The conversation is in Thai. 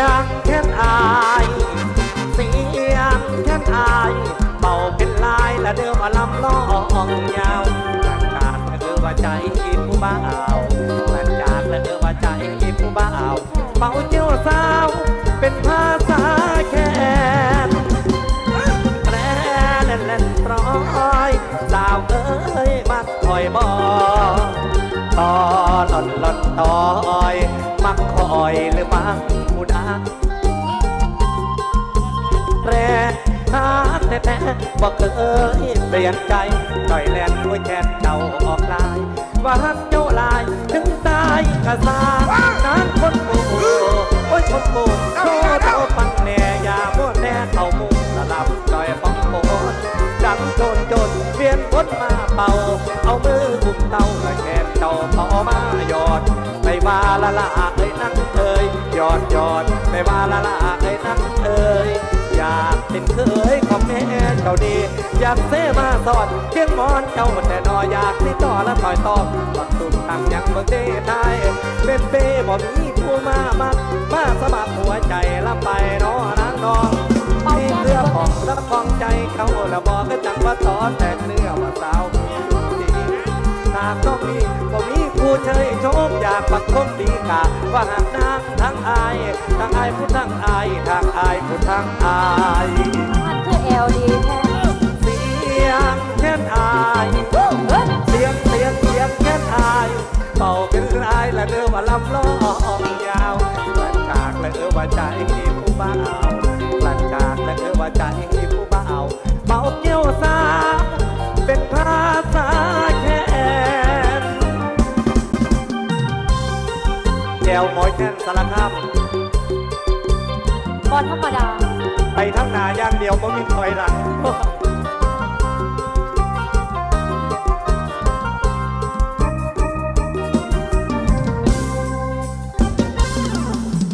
ียงแค่นอายเสียงแค่นอายเบาเป็นลายและเดิมว่าลำล่อองยาวประกาศและเดิมว่าใจผู้บ่าวประกาศและเดิมว่าใจผู้บ่าวเบาเจ้าสาวเป็นภาษาแค่แปรเล่นเล่นร้อยสาวเอ้ยมาคอยบอกต่อหล่นหล่นต่อ อยหรือมักผู้ดาแปรทางแท้ๆบอกเคยเปลี่ยนใจต่อยแลนด้วยแขนเจ้าออกลายว่าฮักเจ้าลายถึงตายกะสานางคนโกโอ้ยคนโกโตโตปังแน่ยาพวกแน่เขามุงสลับจอยป้องโกนดังโจนโจนเวียนพ้นมาเป่า เอามืออุ้มเตาและแขนเจ้าต่อมาหยอดไม่ว่าละละเอ้ยนั่งเอ้ ยหยอดหยอดไม่ว่าละละเอ้นั่งเอ้ยอยากเป็นเคยของแม่เจ้าดีอยากเสมาสอนเชียงมอนเจ้าแต่นออยากติดต่อและต่อยตอบปักตุ่มตั้งยังเมืองเดไทยเป็นเป้บ่มีผู้มามักมาสมัครหัวใจละไปนอนางนองมีเสื้อของและของใจเขาและบอกก็จังว่าต่อแต่เนื้อว่าสาวดีหากต้องมีก็มี ผู้เชยชมอยากปักคมดีกาว่าหากนางทั้งอายทั้งอายผู้ทั้งอายทางอายผู้ทั้งอายมันคือเอลดีแท้เสียงแค่นอายเฮ้ยเสียงเสียงเสียงแค่นอายเป่าเป็นอายและเนื้อว่าลำลองยาวหลังจากและเออว่าใจผู้บ่าว แก้วหมอยแค้นสารคามบอลธรรมดา ไปทั้งหนาอย่างเดียวบ่มีถอยหลัง